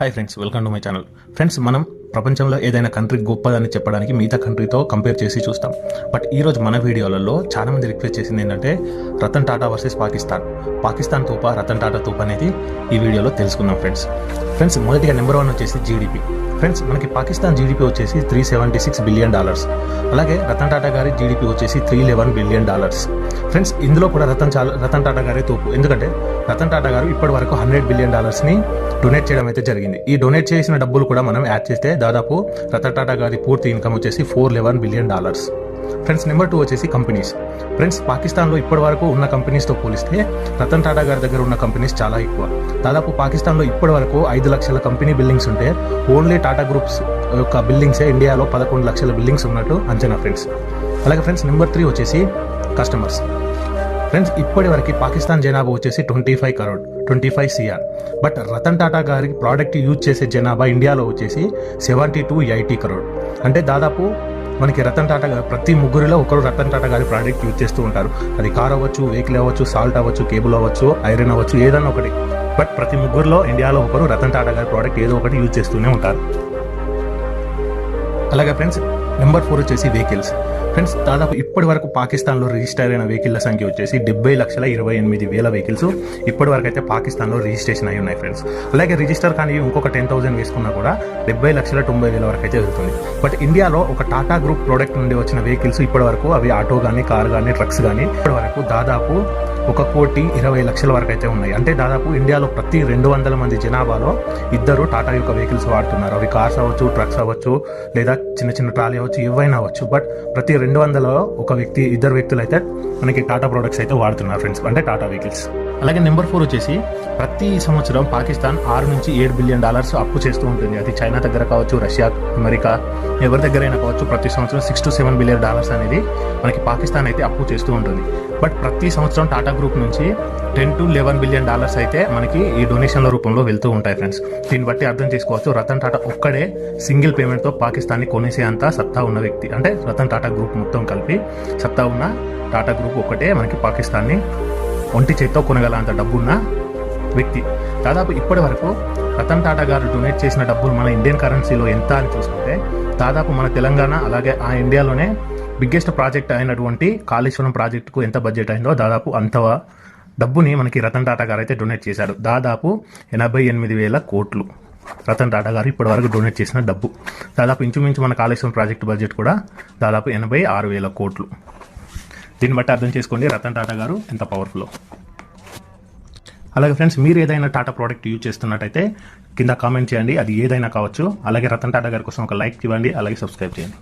Hi friends welcome to my channel friends మనం ప్రపంచంలో ఏదైనా కంట్రీ గొప్పదని చెప్పడానికి మిగతా కంట్రీతో కంపేర్ చేసి చూస్తాం. బట్ ఈరోజు మన వీడియోలలో చాలా మంది రిక్వెస్ట్ చేసింది ఏంటంటే రతన్ టాటా వర్సెస్ పాకిస్తాన్. పాకిస్తాన్ తూప రతన్ టాటా తూప అనేది ఈ వీడియోలో తెలుసుకుందాం ఫ్రెండ్స్ ఫ్రెండ్స్ మొదటిగా నెంబర్ వన్ వచ్చేసి జీడిపి ఫ్రెండ్స్ మనకి పాకిస్తాన్ జీడిపి వచ్చేసి three seventy six billion dollars అలాగే రతన్ టాటా గారి జీడిపి వచ్చేసి three eleven billion dollars friends ఇందులో కూడా రతన్ చాలా రతన్ టాటా గారే తోపు. ఎందుకంటే రతన్ టాటా గారు ఇప్పటి వరకు హండ్రెడ్ బిలియన్ డాలర్స్ని డొనేట్ చేయడం అయితే జరిగింది. ఈ డొనేట్ చేసిన డబ్బులు కూడా మనం యాడ్ చేస్తే దాదాపు రతన్ టాటా గారి పూర్తి ఇన్కమ్ వచ్చేసి four eleven billion dollars friends number two వచ్చేసి కంపెనీస్ ఫ్రెండ్స్ పాకిస్తాన్లో ఇప్పటి వరకు ఉన్న కంపెనీస్తో పోలిస్తే రతన్ టాటా గారి దగ్గర ఉన్న కంపెనీస్ చాలా ఎక్కువ. దాదాపు పాకిస్తాన్లో ఇప్పటి వరకు ఐదు లక్షల కంపెనీ బిల్డింగ్స్ ఉంటే ఓన్లీ టాటా గ్రూప్స్ యొక్క బిల్డింగ్సే ఇండియాలో పదకొండు లక్షల బిల్డింగ్స్ ఉన్నట్టు అంచనా ఫ్రెండ్స్ అలాగే ఫ్రెండ్స్ నెంబర్ త్రీ వచ్చేసి కస్టమర్స్ ఫ్రెండ్స్ ఇప్పటి వరకు పాకిస్తాన్ జనాభా వచ్చేసి twenty five crore twenty five CR but Ratan Tata గారి ప్రోడక్ట్ యూజ్ చేసే జనాభా ఇండియాలో వచ్చేసి సెవెంటీ టూ ఎయిటీ కరోడ్ అంటే దాదాపు మనకి రతన్ టాటా గారు ప్రతి ముగ్గురిలో ఒకరు రతన్ టాటా గారి ప్రోడక్ట్ యూజ్ చేస్తూ ఉంటారు. అది కార్ అవ్వచ్చు వెహికల్ అవ్వచ్చు సాల్ట్ అవ్వచ్చు కేబుల్ అవ్వచ్చు ఐరన్ అవ్వచ్చు ఏదన్నా ఒకటి. బట్ ప్రతి ముగ్గురులో ఇండియాలో ఒకరు రతన్ టాటా గారి ప్రోడక్ట్ ఏదో ఒకటి యూజ్ చేస్తూనే ఉంటారు. అలాగే ఫ్రెండ్స్ నెంబర్ ఫోర్ వచ్చేసి వెహికల్స్. ఫ్రెండ్స్ దాదాపు ఇప్పటి వరకు పాకిస్తాన్లో రిజిస్టర్ అయిన వెహికల్ల సంఖ్య వచ్చేసి డెబ్బై లక్షల ఇరవై ఎనిమిది వేల వెహికల్స్ ఇప్పటి వరకు అయితే పాకిస్తాన్లో రిజిస్ట్రేషన్ అయి ఉన్నాయి ఫ్రెండ్స్. అలాగే రిజిస్టర్ కానీ ఇంకొక టెన్ థౌసండ్ వేసుకున్నా కూడా డెబ్బై లక్షల తొంభై వేల వరకు అయితే వెళ్తుంది బట్ ఇండియాలో ఒక టాటా గ్రూప్ ప్రోడక్ట్ నుండి వచ్చిన వెహికల్స్ ఇప్పటి వరకు అవి ఆటో కానీ కార్ కానీ ట్రక్స్ కానీ ఇప్పటి వరకు దాదాపు ఒక కోటి ఇరవై లక్షల వరకు అయితే ఉన్నాయి. అంటే దాదాపు ఇండియాలో ప్రతి రెండు వందల మంది జనాభాలో ఇద్దరు టాటా యొక్క వెహికల్స్ వాడుతున్నారు. అవి కార్స్ అవ్వచ్చు ట్రక్స్ అవ్వచ్చు లేదా చిన్న చిన్న ట్రాలీ అవ్వచ్చు ఏవైనా అవ్వచ్చు. బట్ ప్రతి రెండు వందల ఒక వ్యక్తి ఇద్దరు వ్యక్తులు అయితే మనకి టాటా ప్రొడక్ట్స్ అయితే వాడుతున్నారు ఫ్రెండ్స్ అంటే టాటా వెహికల్స్ అలాగే నెంబర్ ఫోర్ వచ్చేసి ప్రతి సంవత్సరం పాకిస్తాన్ ఆరు నుంచి ఏడు బిలియన్ డాలర్స్ అప్పు చేస్తూ ఉంటుంది. అది చైనా దగ్గర కావచ్చు రష్యా అమెరికా ఎవరి దగ్గరైనా కావచ్చు ప్రతి సంవత్సరం six to seven billion dollars అనేది మనకి పాకిస్తాన్ అయితే అప్పు చేస్తూ ఉంటుంది. బట్ ప్రతి సంవత్సరం టాటా గ్రూప్ నుంచి ten to eleven billion dollars అయితే మనకి ఈ డొనేషన్ల రూపంలో వెళ్తూ ఉంటాయి ఫ్రెండ్స్. దీన్ని బట్టి అర్థం చేసుకోవచ్చు రతన్ టాటా ఒక్కడే సింగిల్ పేమెంట్తో పాకిస్తాన్ని కొనేసే అంత సత్తా ఉన్న వ్యక్తి. అంటే రతన్ టాటా గ్రూప్ మొత్తం కలిపి సత్తా ఉన్న టాటా గ్రూప్ ఒక్కటే మనకి పాకిస్తాన్ని ఒంటి చేత్తో కొనగల అంత డబ్బున్న వ్యక్తి. దాదాపు ఇప్పటి వరకు రతన్ టాటా గారు డొనేట్ చేసిన డబ్బులు మన ఇండియన్ కరెన్సీలో ఎంత అని చూసుకుంటే దాదాపు మన తెలంగాణ అలాగే ఆ ఇండియాలోనే బిగ్గెస్ట్ ప్రాజెక్ట్ అయినటువంటి కాళేశ్వరం ప్రాజెక్టుకు ఎంత బడ్జెట్ అయిందో దాదాపు అంత డబ్బుని మనకి రతన్ టాటా గారు అయితే డొనేట్ చేశారు. దాదాపు ఎనభై ఎనిమిది వేల కోట్లు రతన్ టాటా గారు ఇప్పటి వరకు డొనేట్ చేసిన డబ్బు. దాదాపు ఇంచుమించు మన కాళేశ్వరం ప్రాజెక్టు బడ్జెట్ కూడా దాదాపు ఎనభై ఆరు వేల కోట్లు. దీన్ని బట్టి అర్థం చేసుకోండి. రతన్ టాటా గారు ఎంత పవర్ఫుల్ అలాగే ఫ్రెండ్స్ మీరు ఏదైనా టాటా ప్రోడక్ట్ యూజ్ చేస్తున్నట్టయితే కింద కామెంట్ చేయండి. అది ఏదైనా కావచ్చు. అలాగే రతన్ టాటా గారి కోసం ఒక లైక్ ఇవ్వండి. అలాగే సబ్స్క్రైబ్ చేయండి.